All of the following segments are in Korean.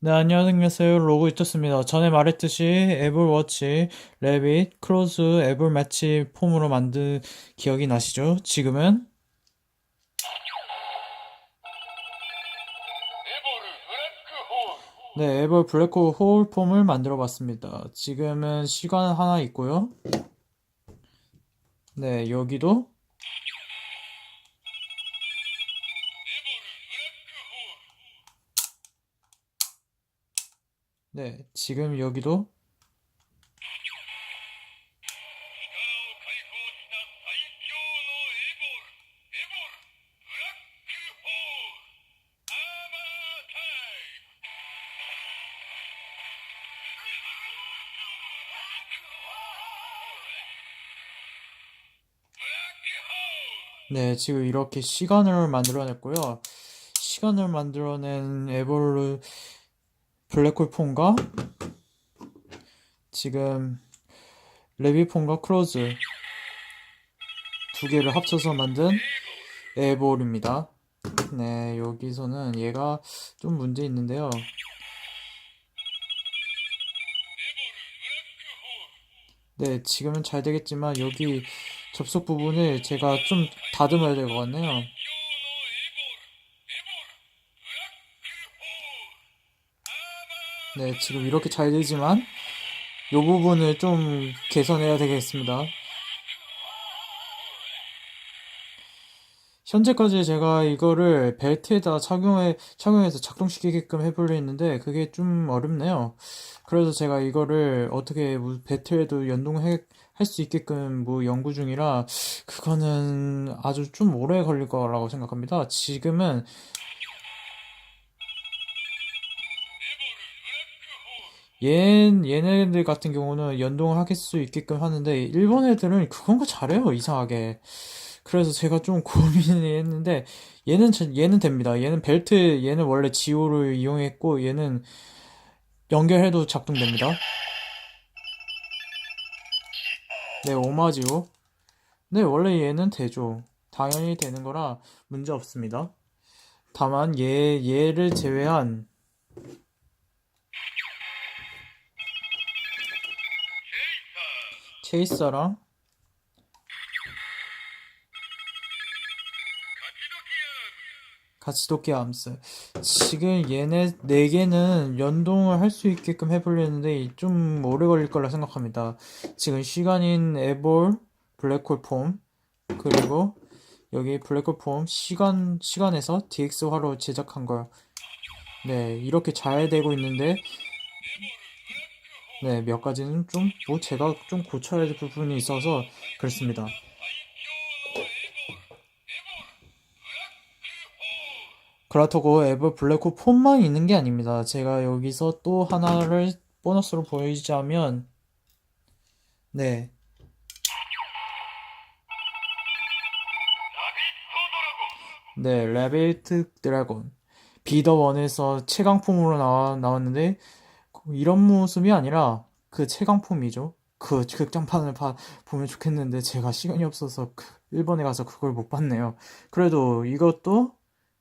네, 안녕하세요. 로고 이토스입니다. 전에 말했듯이 애플 워치, 레빗, 크로즈, 애플 매치 폼으로 만든 기억이 나시죠? 지금은 네, 애플 블랙홀 폼을 만들어 봤습니다. 지금은 시간 하나 있고요. 네, 여기도 네, 지금 여기도 네, 지금 이렇게 시간을 만들어냈고요. 시간을 만들어낸 애벌 블랙홀 폰과 지금 레비 폰과 크로즈 두 개를 합쳐서 만든 에볼입니다. 네, 여기서는 얘가 좀 문제 있는데요. 네, 지금은 잘 되겠지만 여기 접속 부분을 제가 좀 다듬어야 될 것 같네요. 네, 지금 이렇게 잘 되지만 이 부분을 좀 개선해야 되겠습니다. 현재까지 제가 이거를 벨트에다 착용해, 착용해서 작동시키게끔 해보려 했는데 그게 좀 어렵네요. 그래서 제가 이거를 어떻게 뭐 벨트에도 연동해, 할 수 있게끔 뭐 연구 중이라 그거는 아주 좀 오래 걸릴 거라고 생각합니다. 지금은 얘, 얘네들 같은 경우는 연동을 할수 있게끔 하는데 일본 애들은 그건 거 잘해요, 이상하게. 그래서 제가 좀 고민을 했는데 얘는 전- 얘는 됩니다. 얘는 벨트 얘는 원래 지오를 이용했고 얘는 연결해도 작동됩니다. 네, 오마지오. 네, 원래 얘는 되죠. 당연히 되는 거라 문제 없습니다. 다만 얘 얘를 제외한 체이서랑 가츠도끼 암스. 지금 얘네 네 개는 연동을 할 수 있게끔 해보려는데 좀 오래 걸릴 거라 생각합니다. 지금 시간인 에볼, 블랙홀 폼, 그리고 여기 블랙홀 폼 시간 시간에서 DX화로 제작한 걸. 네, 이렇게 잘 되고 있는데 네, 몇 가지는 좀 뭐 제가 좀 고쳐야 될 부분이 있어서 그렇습니다. 그렇다고 에버 블랙홀 폰만 있는 게 아닙니다. 제가 여기서 또 하나를 보너스로 보여주자면, 네. 네, 레벨트 드래곤. 비더 원에서 최강품으로 나왔는데, 이런 모습이 아니라 그 최강품이죠. 그 극장판을 봐, 보면 좋겠는데, 제가 시간이 없어서 그 일본에 가서 그걸 못 봤네요. 그래도 이것도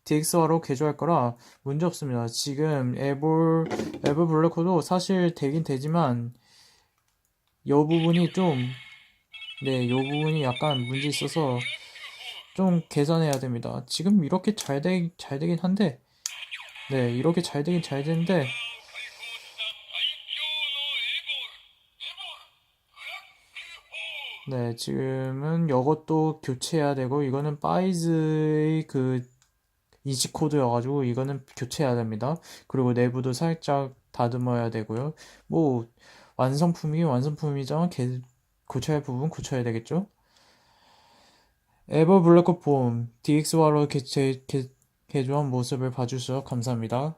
DX화로 개조할 거라 문제 없습니다. 지금 에볼, 에볼 블랙호도 사실 되긴 되지만, 요 부분이 좀, 네, 요 부분이 약간 문제 있어서 좀 개선해야 됩니다. 지금 이렇게 잘 되, 잘 되긴 한데, 네, 이렇게 잘 되긴 잘 되는데, 네, 지금은 이것도 교체해야 되고, 이거는 파이즈의 그 이지 코드여가지고, 이거는 교체해야 됩니다. 그리고 내부도 살짝 다듬어야 되고요. 뭐, 완성품이 완성품이지만, 개, 고쳐야 할 부분 고쳐야 되겠죠? 에버 블랙홀 폼 DX화로 개체, 개, 개조한 모습을 봐주셔서 감사합니다.